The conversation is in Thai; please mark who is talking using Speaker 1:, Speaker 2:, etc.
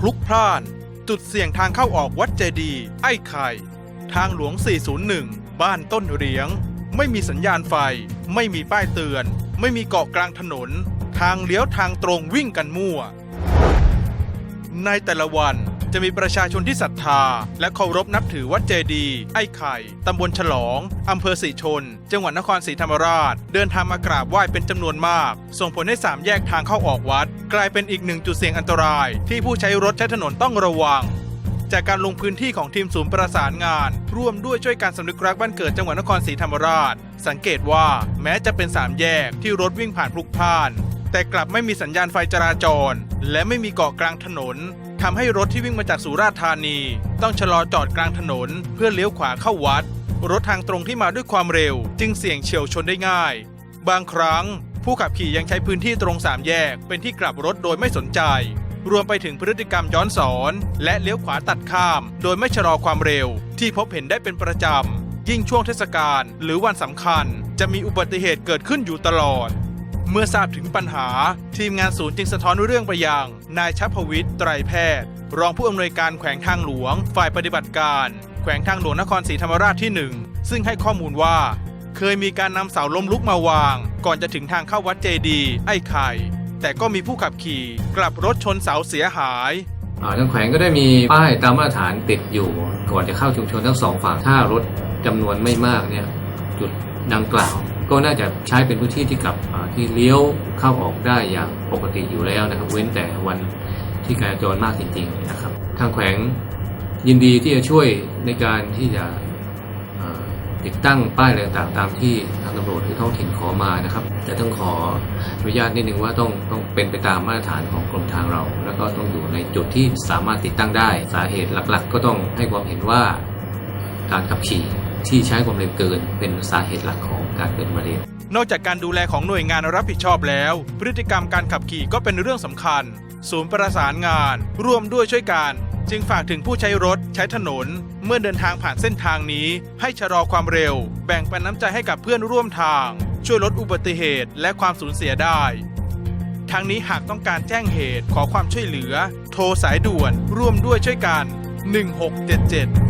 Speaker 1: พลุกพล่าน จุดเสี่ยงทางเข้าออกวัดเจดีย์ไอ้ไข่ ทางหลวง 401 บ้านต้นเหรียง ไม่มีสัญญาณไฟ ไม่มีป้ายเตือน ไม่มีเกาะกลางถนน ทางเลี้ยวทางตรงวิ่งกันมั่ว ในแต่ละวัน จะมีประชาชนที่ศรัทธา และเคารพนับถือวัดเจดีย์ไอ้ไข่ ตำบลฉลอง อำเภอศรีชน จังหวัดนครศรีธรรมราช เดินทางมากราบไหว้เป็นจำนวนมาก ส่งผลให้สามแยกทางเข้าออกวัด กลายเป็นอีกหนึ่งจุดเสี่ยงอันตราย ที่ผู้ใช้รถใช้ถนนต้องระวังจากการลงพื้นที่ของทีมศูนย์ประสานงาน ร่วมด้วยช่วยการสำนึกรักบ้านเกิดจังหวัดนครศรีธรรมราช สังเกตว่าแม้จะเป็นสามแยกที่รถวิ่งผ่านพลุกพล่าน แต่กลับไม่มีสัญญาณไฟจราจร และไม่มีเกาะกลางถนน ทำให้รถที่วิ่งมาจากสุราษฎร์ธานี ต้องชะลอจอดกลางถนน เพื่อเลี้ยวขวาเข้าวัด รถทางตรงที่มาด้วยความเร็ว จึงเสี่ยงเฉียวชนได้ง่าย บางครั้ง ผู้ขับขี่ยังใช้พื้นที่ตรงสามแยก เป็นที่กลับรถโดยไม่สนใจ รวมไปถึงพฤติกรรมย้อนสอน และเลี้ยวขวาตัดข้าม โดยไม่ชะลอความเร็ว ที่พบเห็นได้เป็นประจำยิ่งช่วงเทศกาลหรือวันสำคัญ จะมีอุบัติเหตุเกิดขึ้นอยู่ตลอด เมื่อทราบถึงปัญหา ทีมงานศูนย์จึงสะท้อนเรื่องไปยัง นายชัพวิทย์ไตรแพทย์ รองผู้อำนวยการแขวงทางหลวง ฝ่ายปฏิบัติการ แขวงทางหลวงนครศรีธรรมราชที่หนึ่งซึ่งให้ข้อมูลว่า เคยมีการนำเสาล้มลุกมาวาง ก่อนจะถึงทางเข้าวัดเจดีไอ้ไข่ แต่ก็มีผู้ขับขี่กลับรถชนเสาเสียหาย
Speaker 2: ทางแขวงก็ได้มีป้ายตามมาตรฐานติดอยู่ก่อนจะเข้าชุมชนทั้งสองฝั่งถ้ารถจำนวนไม่มากเนี่ยจุดดังกล่าว ก็น่าจะใช้เป็นพื้นที่ที่กลับที่เลี้ยวเข้าออกได้อย่างปกติอยู่แล้วนะครับ เว้นแต่วันที่การจราจรมากจริงๆนะครับ ทางแขวงยินดีที่จะช่วยในการที่จะติดตั้งป้ายอะไรต่างๆตามที่ทางตำรวจหรือท้องถิ่นขอมานะครับ แต่ต้องขออนุญาตนิดนึงว่าต้องต้องเป็นไปตามมาตรฐานของกรมทางเรา แล้วก็ต้องอยู่ในจุดที่สามารถติดตั้งได้ สาเหตุหลักๆ ก็ต้องให้ความเห็นว่าการขับขี่ ที่ใช้ความเร็วเกินเป็นสาเหตุหลักของการเกิดอุบัติเหตุ
Speaker 1: นอกจากการดูแลของหน่วยงานรับผิดชอบแล้ว พฤติกรรมการขับขี่ก็เป็นเรื่องสำคัญ ศูนย์ประสานงาน ร่วมด้วยช่วยกัน จึงฝากถึงผู้ใช้รถใช้ถนน เมื่อเดินทางผ่านเส้นทางนี้ ให้ชะลอความเร็ว แบ่งปันน้ำใจให้กับเพื่อนร่วมทาง ช่วยลดอุบัติเหตุและความสูญเสียได้ทั้งนี้หากต้องการแจ้งเหตุขอความช่วยเหลือ โทรสายด่วน ร่วมด้วยช่วยกัน 1677